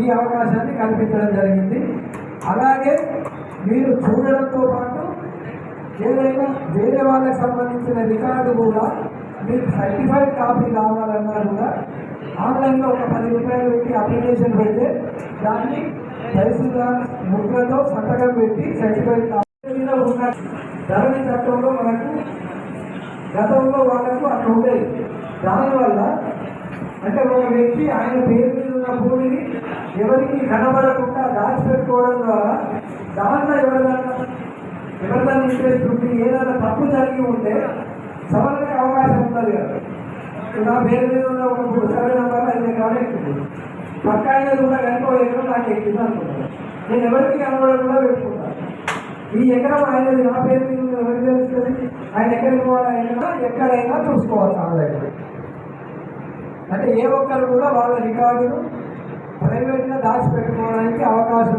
ఈ అవకాశాన్ని కల్పించడం జరిగింది. అలాగే మీరు చూడడంతో పాటు ఏదైనా వేరే వాళ్ళకి సంబంధించిన రికార్డు కూడా మీకు సర్టిఫైడ్ కాపీ కావాలన్నా కూడా ఆన్లైన్లో ఒక పది రూపాయలు పెట్టి అప్లికేషన్ పెడితే దాన్ని తహసీల్దార్ ముద్రతో సంతకం పెట్టి సర్టిఫైడ్ కాపీ మీద ఉన్న ధరణి చట్టంలో మనకు గతంలో వాళ్ళకు అట్లా ఉండేది. దానివల్ల అంటే ఒక వ్యక్తి ఆయన పేరు మీద ఉన్న భూమిని ఎవరికి కనబడకుండా దాచిపెట్టుకోవడం ద్వారా దాంట్లో ఎవరైనా ఎవరిదైనా ఇంట్రెస్ట్ ఉండి ఏదైనా తప్పు జరిగి ఉంటే సవరణకి అవకాశం ఉంటుంది కదా. నా పేరు మీద ఉన్న ఒక మూడు సర్వే నెంబర్ ఐదు ఎకరాలు పక్క ఆయన కూడా కనుక ఎకరం నాకు ఎక్కింది అనుకుంటాను నేను ఎవరికి కనబడకుండా పెట్టుకుంటాను. ఈ ఎకరం ఆయనది నా పేరు మీద ఎవరికి తెలుస్తుంది ఆయన ఎక్కడికి పోవాలైనా ఎక్కడైనా చూసుకోవాలి ఆన్లైన్ అంటే ఏ ఒక్కరు కూడా వాళ్ళ రికార్డును ప్రైవేట్గా దాచిపెట్టుకోవడానికి అవకాశం